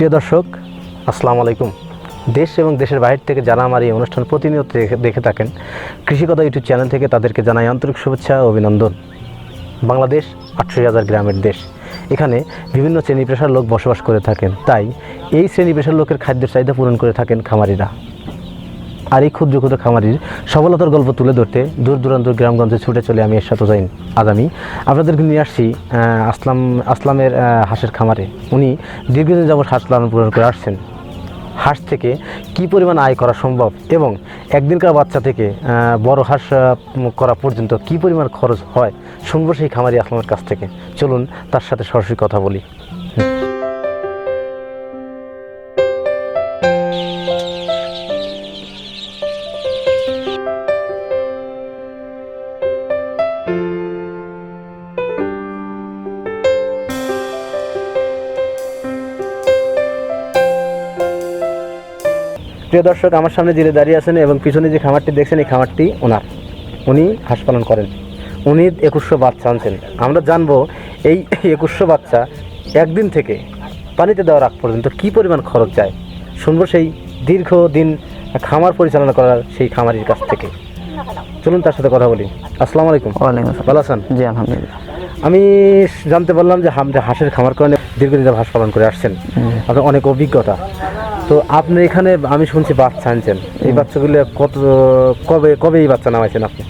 প্রিয় দর্শক, আসসালামু আলাইকুম। দেশ এবং দেশের বাইরে থেকে যারা আমার এই অনুষ্ঠান প্রতিনিয়ত দেখে- থাকেন, কৃষিকতা ইউটিউব চ্যানেল থেকে তাদেরকে জানাই আন্তরিক শুভেচ্ছা ও অভিনন্দন। বাংলাদেশ আটষট্টি হাজার গ্রামের দেশ। এখানে বিভিন্ন শ্রেণি পেশার লোক বসবাস করে থাকেন। তাই এই শ্রেণি পেশার লোকের খাদ্যের চাহিদা পূরণ করে থাকেন খামারিরা। আর এই ক্ষুদ্র ক্ষুদ্র খামারির সফলতার গল্প তুলে ধরতে দূর দূরান্ত গ্রামগঞ্জে ছুটে চলে আমি এর সাথে যাই আজ আমি আপনাদেরকে নিয়ে আসছি আসলাম, আসলামের হাঁসের খামারে। উনি দীর্ঘদিন যাবত হাঁস লালন পালন করে আসছেন। হাঁস থেকে কি পরিমাণ আয় করা সম্ভব এবং একদিনকার বাচ্চা থেকে বড় হাঁস করা পর্যন্ত কি পরিমাণ খরচ হয় শুনব সেই খামারি আসলামের কাছ থেকে। চলুন তার সাথে সরাসরি কথা বলি। প্রিয় দর্শক আমার সামনে যিনি দাঁড়িয়ে আছেন এবং পিছনে যে খামারটি দেখছেন এই খামারটি ওনার। উনি হাঁস পালন করেন। উনি একুশশো বাচ্চা আনছেন। আমরা জানব এই একুশশো বাচ্চা একদিন থেকে পানিতে দেওয়ার আগ পর্যন্ত কি পরিমাণ খরচ যায়? শুনব সেই দীর্ঘ দিন খামার পরিচালনা করার সেই খামারির কাছ থেকে। চলুন তার সাথে কথা বলি। আসসালামু আলাইকুম। ওয়ালাইকুম আসসালাম। ভালো আছেন? জি আলহামদুলিল্লাহ। আমি জানতে পারলাম যে হাম- যে হাঁসের খামার করে দীর্ঘদিন হাঁস পালন করে আসছেন। আপনার অনেক অভিজ্ঞতা। তো আপনি এখানে আমি শুনছি বাচ্চা আনছেন। এই বাচ্চাগুলো কত কবে কবে এই বাচ্চা নামাইছেন আপনি?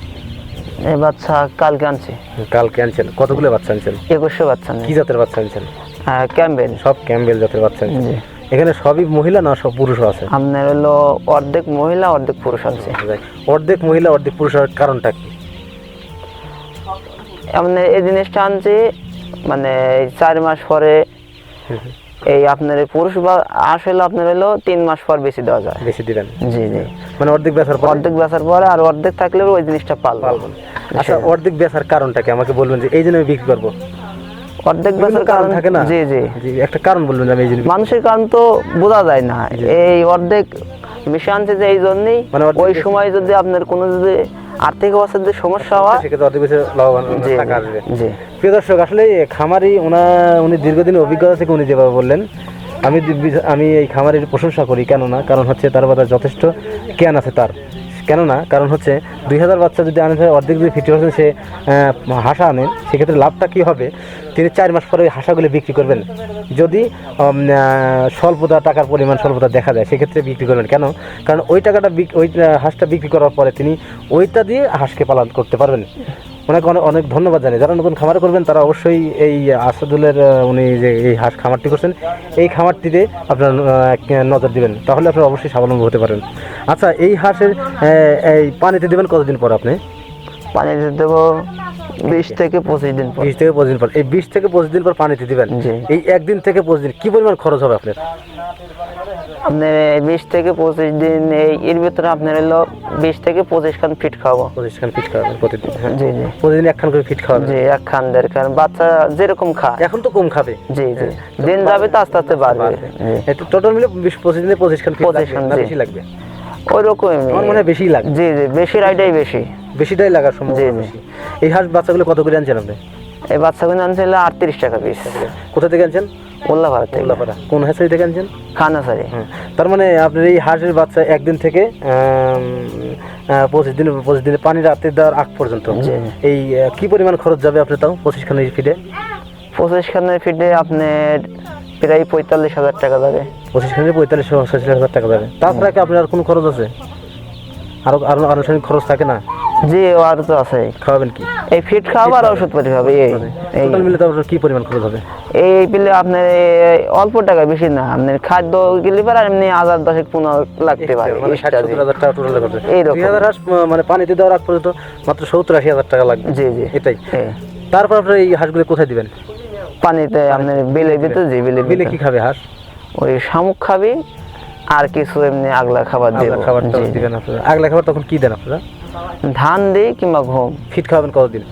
এই বাচ্চা কালকে আনছি। কালকে আনছেন। কতগুলো বাচ্চা আনছেন? একুশশো বাচ্চা কি জাতের বাচ্চা আনছেন? ক্যাম্বেল। সব ক্যাম্বেল জাতের বাচ্চা আনছেন। এখানে সবই মহিলা না সব পুরুষও আছে? আপনার হলো অর্ধেক মহিলা অর্ধেক পুরুষ আছে অর্ধেক মহিলা অর্ধেক পুরুষ হওয়ার কারণটা কি? আপনার এই জিনিসটা আনছি মানে চার মাস পরে এই আপনার পুরুষ বা আসলে আপনার হলো তিন মাস পর বেশি দেওয়া যায়। বেশি দিবেন? জি জি। মানে অর্ধেক বেচার পর? অর্ধেক বেচার পরে আর অর্ধেক থাকলে ওই জিনিসটা পালবো। পালবেন আচ্ছা অর্ধেক বেচার কারণটা কি? আমাকে বলবেন যে এই জন্য আমি বিক্রি করব। অর্ধেক বেচার কারণ কারণ থাকে না? জি জি। জি একটা কারণ বলবেন আমি এই জন্য মানুষের কারণ তো বোঝা যায় না। এই অর্ধেক বেশি আনছে যে এই জন্যই মানে ওই সময় যদি আপনার কোনো যদি আর্থিক অবস্থার সমস্যা হওয়া সেক্ষেত্রে অতি বেশি লাভবান জি টাকা আসবে জি। প্রিয় দর্শক আসলে খামারি ওনা উনি দীর্ঘদিন অভিজ্ঞতা থেকে উনি যেভাবে বললেন আমি আমি এই খামারের প্রশংসা করি কেননা কারণ হচ্ছে তার বাদে যথেষ্ট জ্ঞান আছে তার। কেননা, কারণ হচ্ছে দুই হাজার বাচ্চা যদি আনে অর্ধেক যদি ফিফটি পার্সেন্ট সে হাঁসা আনেন সেক্ষেত্রে লাভটা কী হবে? তিনি চার মাস পরে ওই হাঁসাগুলি বিক্রি করবেন। যদি স্বল্পতা, টাকার পরিমাণ স্বল্পতা দেখা যায়, সেক্ষেত্রে বিক্রি করবেন। কেন? কারণ ওই টাকাটা ওই হাঁসটা বিক্রি করার পরে তিনি ওইটা দিয়ে হাঁসকে পালন করতে পারবেন। ওনাকে অনেক অনেক ধন্যবাদ জানাই। যারা নতুন খামার করবেন তারা অবশ্যই এই আসাদুলের উনি যে এই হাঁস খামারটি করছেন এই খামারটিতে আপনার নজর দিবেন। তাহলে আপনারা অবশ্যই স্বাবলম্বী হতে পারেন। আচ্ছা এই হাঁসের এই পানিতে দেবেন কতদিন পর আপনি? পানিতে দেবো বিশ থেকে পঁচিশ দিন পর। বিশ থেকে পঁচিশ দিন পর। এই বিশ থেকে পঁচিশ দিন পর পানিতে দিবেন। এই একদিন থেকে পঁচিশ দিন কি পরিমাণ খরচ হবে আপনার? আপনার বিশ থেকে পঁচিশ দিন এই এর ভিতরে আপনার হলো বিশ থেকে পঁচিশ খান ফিট খাওয়াবো। পঁচিশ খান ফিট খাওয়াবেন প্রতিদিন হ্যাঁ? জি জি। প্রতিদিন এক খান করে ফিট খাওয়াবেন? জি এক খান দেড় খান। বাচ্চা যেরকম খায়। এখন তো কম খাবে। জি জি। দিন যাবে তো আস্তে আস্তে বাড়বে। একটু টোটাল মিলে বিশ পঁচিশ দিনে পঁচিশ খান ফিট 25 লাগবে খান, বেশি লাগবে? ওই রকমই আমার মনে হয় বেশি লাগবে। জি জি বেশি রাইডাই বেশি। বেশিটাই লাগার জি, সম্ভাবনা জি। বেশি। এই হাঁস বাচ্চাগুলো কত করে আনছেন আপনি? এই বাচ্চাগুলো আনছিল আটত্রিশ টাকা পিস কোথা থেকে আনছেন? উল্লাপাড়া উল্লাপাড়া কোন হাঁসারি থেকে আনছেন খানা সারি তার মানে আপনার এই হাঁসের বাচ্চা একদিন থেকে পঁচিশ দিন পঁচিশ দিনে পানি রাতে দেওয়ার আগ পর্যন্ত। এই কি পরিমাণ খরচ যাবে আপনার তাও পঁচিশ খান ফিডে পঁচিশ খানের ফিটে আপনার প্রায় পঁয়তাল্লিশ হাজার টাকা যাবে। পঁচিশ খানে পঁয়তাল্লিশ হাজার টাকা যাবে। তাছাড়া কি আপনার কোনো খরচ আছে? আরও আরও আনুষ্ঠানিক খরচ থাকে না? জি আর তো আছে খাওয়াবেন কি? এই ফিট খাওয়া আর ওষুধ পাতি হবে এই এই। টোটাল মিলে তো কি পরিমাণ খরচ হবে? এই পেলে আপনার অল্প টাকা বেশি না আপনার খাদ্য গেলে পারে এমনি হাজার দশেক পনেরো লাগতে পারে মানে ষাট সত্তর হাজার টাকা টোটাল খরচ এইরকম। দুই হাজার মানে পানিতে দেওয়ার আগ পর্যন্ত মাত্র সত্তর আশি হাজার টাকা লাগবে। জি জি। এটাই। এই তারপর আপনার এই হাঁসগুলো কোথায় দিবেন? পানিতে আপনার বেলের ভিতরে জি বেলের বিলে কি খাবে হাঁস? ওই শামুক খাবি আর কিছু এমনি আগলা খাবার দেবো। আগলা খাবারটা জি, জি। দিবেন আপনারা। আগলা খাবার তখন কি দেন আপনারা? ধান দিই কিংবা ঘুম। ফিট খাওয়াবেন কতদিন?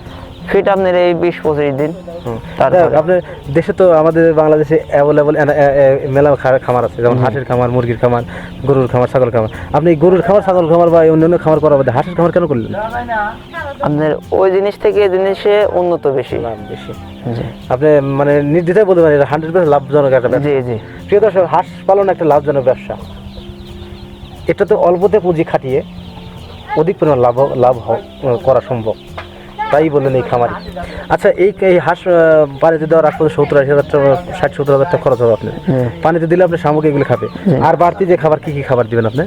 ফিট আপনার এই বিশ পঁচিশ দিন? আপনার দেশে তো আমাদের বাংলাদেশে অ্যাভেলেবল মেলা খামার আছে যেমন হাঁসের খামার মুরগির খামার গরুর খামার ছাগল খামার। আপনি গরুর খামার ছাগল খামার বা অন্যান্য খামার করার বাদে হাঁসের খামার কেন করলেন? আপনার ওই জিনিস থেকে এই জিনিসে উন্নত বেশি। বেশি। আপনি মানে নির্দ্বিধায় বলতে পারেন হান্ড্রেড পার্সেন্ট লাভজনক একটা ব্যবসা। জি জি। প্রিয় দর্শক হাঁস পালন একটা লাভজনক ব্যবসা। এটা তো অল্পতে পুঁজি খাটিয়ে অধিক পরিমাণ লাভ লাভ করা সম্ভব। তাই বললেন এই খামারি। আচ্ছা এই এই হাঁস পানিতে দেওয়ার আগ পর্যন্ত সত্তর আশি হাজার টাকা ষাট সত্তর হাজার টাকা খরচ হবে আপনি। পানিতে দিলে আপনি সামগ্রীগুলো খাবে। আর বাড়তি যে খাবার কি কি খাবার দিবেন আপনি?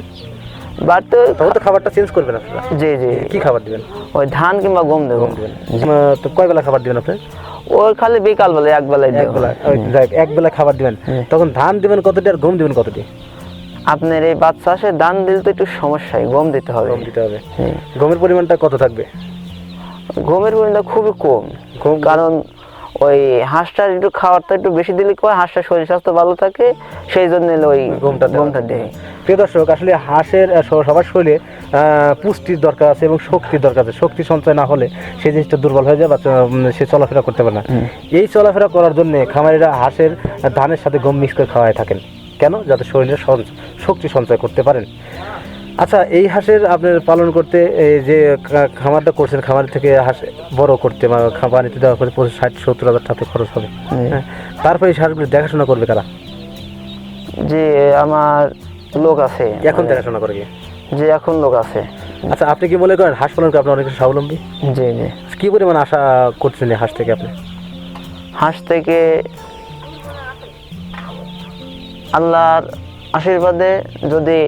বাড়তে তখন তো খাবারটা চেঞ্জ করবেন আপনারা। জি জি। কি খাবার দিবেন? ওই ধান কিংবা গম দেবো। দিবেন। তো কয় বেলা খাবার দিবেন আপনি? ওই খালি বিকাল বেলা এক বেলায় এক বেলা এক বেলা খাবার দিবেন। তখন ধান দিবেন কতটি আর গম দিবেন কতটি? আপনার এই বাচ্চা আসে ধান দিলে তো একটু সমস্যায় গম দিতে হবে। গম দিতে হবে। গমের পরিমাণটা কত থাকবে? গমের পরিমাণটা খুবই কম। কারণ ওই হাঁসটার একটু খাবারটা একটু বেশি দিলে কয় হাঁসটার শরীর স্বাস্থ্য ভালো থাকে সেই জন্য ওই গমটা গমটা দেয়। প্রিয় দর্শক আসলে হাঁসের সবার শরীরে পুষ্টির দরকার আছে এবং শক্তির দরকার আছে। শক্তি সঞ্চয় না হলে সেই জিনিসটা দুর্বল হয়ে যায় বা সে চলাফেরা করতে পারে না। এই চলাফেরা করার জন্য খামারিরা হাঁসের ধানের সাথে গম মিক্স করে খাওয়ায় থাকেন। কেন? যাতে শরীরে শক্তি সঞ্চয় করতে পারেন। আচ্ছা এই হাঁসের আপনার পালন করতে এই যে খামারটা করছেন খামার থেকে হাঁস বড় করতে বা খামারিতে দেওয়া করে পঁচিশ ষাট সত্তর হাজার টাকা খরচ হবে। হ্যাঁ তারপরে এই হাঁসগুলি দেখাশোনা করবে কারা? যে আমার লোক আছে। এখন দেখাশোনা করবে যে এখন লোক আছে। আচ্ছা আপনি কি মনে করেন হাঁস পালন করে আপনি অনেক স্বাবলম্বী? জি জি। কি পরিমাণ আশা করছেন হাঁস থেকে আপনি? হাঁস থেকে আল্লাহর আশীর্বাদে যদি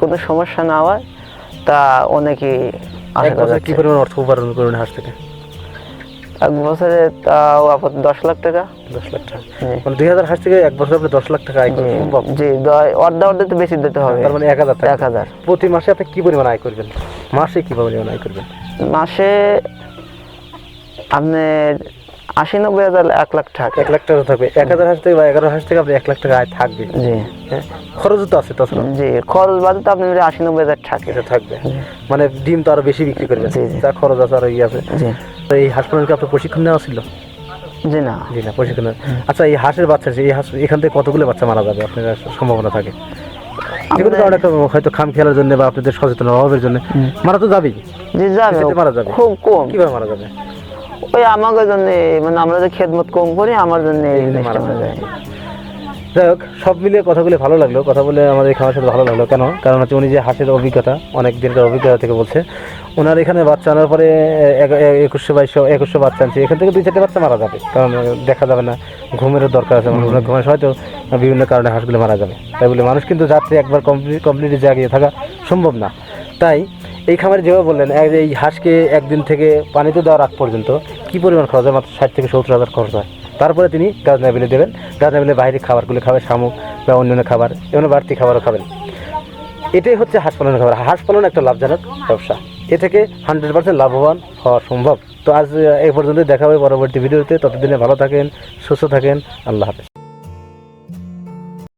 কোনো সমস্যা না হয় তা অনেকই এক কি পরিমাণ অর্থ উপার্জন করবেন হাঁস থেকে? এক বছরে তাও আপাতত দশ লাখ টাকা। দশ লাখ টাকা। মানে দুই হাজার হাঁস থেকে এক বছর আপনি দশ লাখ টাকা আয় করা জি, সম্ভব? জি অর্ধা অর্ধে তো বেশি দিতে হবে। তার মানে এক হাজার এক হাজার। প্রতি মাসে আপনি কি পরিমাণ আয় করবেন? মাসে কি পরিমাণ আয় করবেন? মাসে আপনার আশি নব্বই হাজার এক লাখ টাকা। এক লাখ টাকা থাকবে। এক হাজার হাঁস থেকে বা এগারো হাঁস থেকে আপনি এক লাখ টাকা আয় থাকবে। জি। হ্যাঁ? খরচও তো আছে তাছাড়া জি খরচ বাদে তো আপনার আশি নব্বই হাজার থাকবে। মানে ডিম তো আরও বেশি বিক্রি। যা খরচ আছে আরও ইয়ে আছে। তো এই হাঁস পালনকে আপনার প্রশিক্ষণ নেওয়া ছিল? জি না। জি না প্রশিক্ষণ আচ্ছা এই হাঁসের বাচ্চা আছে, এই হাঁস এখান থেকে কতগুলো বাচ্চা মারা যাবে? আপনার সম্ভাবনা থাকে। যেগুলো কারণে হয়তো খাম খেলার জন্য বা আপনাদের সচেতন অভাবের জন্য। মারা তো যাবেই। জি যাবে। মারা যাবে। খুব কম। কীভাবে মারা যাবে? ওই আমাদের জন্য মানে আমরা যে খেদমত কম করি আমার জন্য এই জিনিসটা মারা যায়। যাই হোক সব মিলিয়ে কথাগুলো ভালো লাগল। কথা বলে আমাদের এই খামার সাথে ভালো লাগল। কেন? কারণ হচ্ছে উনি যে হাঁসের অভিজ্ঞতা অনেক দিনকার অভিজ্ঞতা থেকে বলছে। ওনার এখানে বাচ্চা আনার পরে এক- এক- একুশশো বাইশশো একুশশো বাচ্চা আনছে। এখান থেকে দুই চারটে বাচ্চা মারা যাবে। কারণ দেখা যাবে না ঘুমেরও দরকার আছে। মানুষের ঘুমের হয়তো বিভিন্ন কারণে হাঁসগুলো মারা যাবে। তাই বলে মানুষ কিন্তু যাত্রী একবার কমপ্লিট কমপ্লিটলি জাগিয়ে থাকা সম্ভব না। তাই এই খামারে যেভাবে বললেন এই হাঁসকে একদিন থেকে পানিতে দেওয়ার আগ পর্যন্ত কি পরিমাণ খরচ হয়? মাত্র ষাট থেকে সত্তর হাজার খরচ হয়। তারপরে তিনি গাজনা বিলে দেবেন। গাজনা বিলে বাইরে খাবারগুলো খাবে, শামুক বা অন্যান্য খাবার, এমন বাড়তি খাবারও খাবেন। এটাই হচ্ছে হাঁস পালনের খাবার। হাঁস পালন একটা লাভজনক ব্যবসা। এ থেকে হান্ড্রেড পার্সেন্ট লাভবান হওয়া সম্ভব। তো আজ এই পর্যন্ত দেখা হবে পরবর্তী ভিডিওতে। ততদিনে ভালো থাকেন, সুস্থ থাকেন। আল্লাহ হাফেজ।